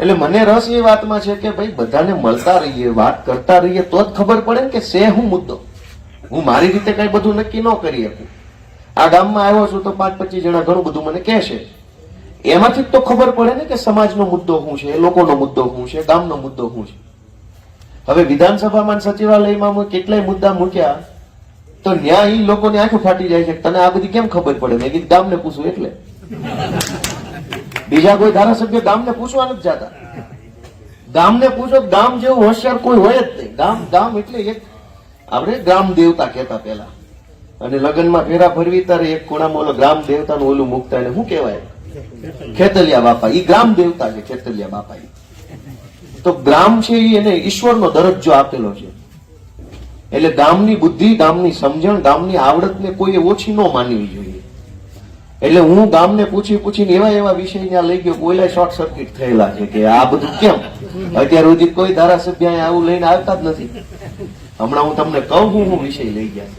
એટલે મને રસ એ વાતમાં છે કે ભાઈ, બધાને મળતા રહીએ, વાત કરતા રહીએ, તો જ ખબર પડે કે છે હું મુદ્દો. હું મારી રીતે કઈ બધું નક્કી ન કરી શકું. આ ગામમાં આવ્યો છું તો પાંચ પચીસ જણા ઘણું બધું મને કહેશે એમાંથી તો ખબર પડે ને કે સમાજનો મુદ્દો શું છે લોકોનો મુદ્દો શું છે, ગામનો મુદ્દો શું છે. હવે વિધાનસભામાં સચિવાલયમાં મેં કેટલાય મુદ્દા મૂક્યા, તો ન્યાય એ લોકોની આંખો ફાટી જાય છે તને આ બધી કેમ ખબર પડે? મેં કીધું ગામને પૂછું એટલે. બીજા કોઈ ધારાસભ્ય ગામને પૂછવા નથી જતા. ગામને પૂછો ગામ જેવું હોશિયાર કોઈ હોય જ નહીં. ગામ ગામ એટલે એક આપણે ગ્રામ દેવતા કહેતા પેલા અને લગ્નમાં ફેરા ફરવી તારે એક ખૂણામાં ઓલો ગ્રામ દેવતાનું ઓલું મૂકતા એને શું કહેવાય? ખેતલિયા બાપા. એ ગ્રામ દેવતા છે, ખેતલિયા બાપા તો ગ્રામ છે એ એને ઈશ્વરનો દરજ્જો આપેલો છે. એટલે ગામની બુદ્ધિ, ગામની સમજણ, ગામની આવડતને કોઈએ ઓછી ન માનવી જોઈએ. એટલે હું ગામને પૂછી પૂછીને એવા એવા વિષય ત્યાં લઈ ગયો કોઈલા શોર્ટ સર્કિટ થયેલા છે કે આ બધું કેમ? અત્યાર સુધી કોઈ ધારાસભ્ય આવું લઈને આવતા જ નથી. હમણાં હું તમને કહું હું વિષય લઈ ગયા.